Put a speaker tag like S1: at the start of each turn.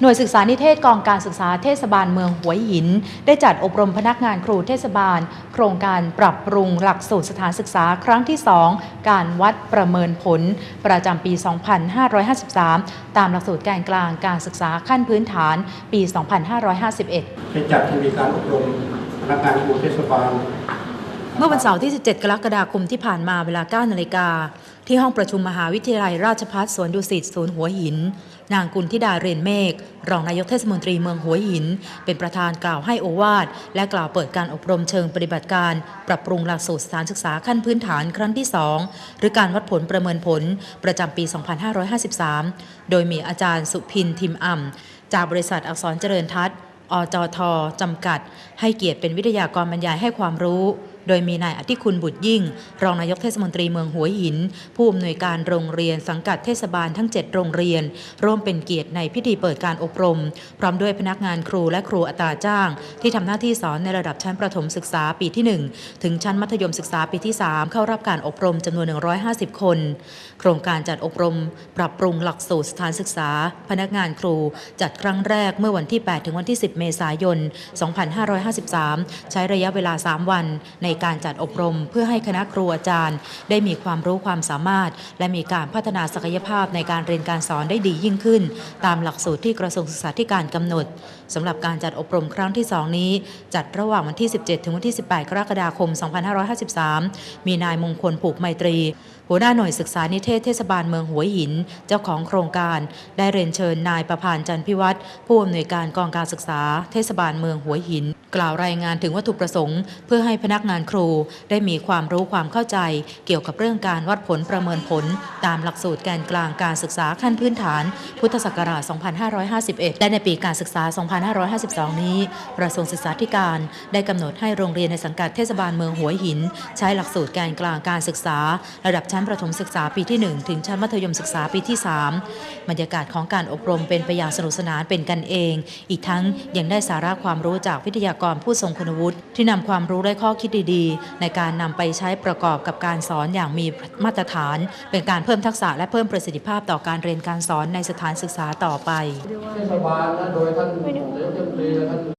S1: หน่วยศึกษานิเทศกองการศึกษาเทศบาลเมืองหัวหิน ได้จัดอบรมพนักงานครูเทศบาล โครงการปรับปรุงหลักสูตรสถานศึกษาครั้งที่ 2 การวัดประเมินผล ประจำปี 2553 ตามหลักสูตรแกนกลางการศึกษาขั้นพื้นฐานปี 2551
S2: ได้จัดให้มีการอบรมพนักงานครูเทศบาล
S1: เมื่อวันเสาร์ที่ 17 กรกฎาคมที่ผ่านมาเวลา 9 นาฬิกา ที่ห้องประชุมมหาวิทยาลัยราชภัฏสวนดุสิตศูนย์หัวหิน นางกุลธิดาเรนเมฆรองนายกเทศมนตรีเมืองหัวหิน เป็นประธานกล่าวให้โอวาท และกล่าวเปิดการอบรมเชิงปฏิบัติการ ปรับปรุงหลักสูตรสถานศึกษาขั้นพื้นฐานครั้งที่ 2 หรือการวัดผลประเมินผลประจำปี 2553 โดยมีอาจารย์สุพินทิมอ่ำจากบริษัทอักษรเจริญทัศน์อจทจำกัด ให้เกียรติเป็นวิทยากรบรรยายให้ความรู้ โดยมีนายอธิคุณบุตรยิ่ง รองนายกเทศมนตรีเมืองหัวหิน ผู้อำนวยการโรงเรียนสังกัดเทศบาลทั้ง 7 โรงเรียน ร่วมเป็นเกียรติในพิธีเปิดการอบรม พร้อมด้วยพนักงานครูและครูอัตราจ้าง ที่ทำหน้าที่สอนในระดับชั้นประถมศึกษาปีที่ 1 ถึงชั้นมัธยมศึกษาปีที่ 3 เข้ารับการอบรมจำนวน 150 คน โครงการจัดอบรม ปรับปรุงหลักสูตรสถานศึกษา พนักงานครูจัดครั้งแรกเมื่อวันที่ 8 ถึงวันที่ 10 เมษายน 2553 ใช้ระยะเวลา 3 วันในการจัดอบรม เพื่อให้คณะครูอาจารย์ ได้มีความรู้ความสามารถ และมีการพัฒนาศักยภาพในการเรียนการสอนได้ดียิ่งขึ้น ตามหลักสูตรที่กระทรวงศึกษาธิการกำหนดสำหรับการจัดอบรมครั้งที่ 2 นี้ จัดระหว่างวันที่ 17 ถึงวันที่ 18 กรกฎาคม 2553 มีนายมงคลผูกไมตรีหัวหน้าหน่วยศึกษานิเทศเทศบาลเมืองหัวหิน เจ้าของโครงการ ได้เรียนเชิญนายประพานจันพิวัตรผู้อำนวยการกองการศึกษา เทศบาลเมืองหัวหิน กล่าวรายงานถึงวัตถุประสงค์ เพื่อให้พนักงานครูได้มีความรู้ความเข้าใจ เกี่ยวกับเรื่องการวัดผลประเมินผล ตามหลักสูตรแกนกลางการศึกษาขั้นพื้นฐาน พุทธศักราช 2551 และในปีการศึกษา 2552 นี้กระทรวงศึกษาธิการ ได้กำหนดให้โรงเรียนในสังกัดเทศบาลเมืองหัวหิน ใช้หลักสูตรแกนกลางการศึกษา ระดับชั้นประถมศึกษาปีที่ 1 ถึงชั้นมัธยมศึกษาปีที่ 3 บรรยากาศของการอบรมเป็นไปอย่างสนุกสนานเป็นกันเอง อีกทั้งยังได้สาระความรู้จากวิทยากรผู้ทรงคุณวุฒิที่นำความรู้และข้อคิดดีี ในการนำไปใช้ประกอบกับการสอนอย่างมีมาตรฐาน เป็นการเพิ่มทักษะและเพิ่มประสิทธิภาพต่อการเรียนการสอนในสถานศึกษาต่อไป
S2: เทศบาลและโดยท่านนายกเทศมนตรีและท่าน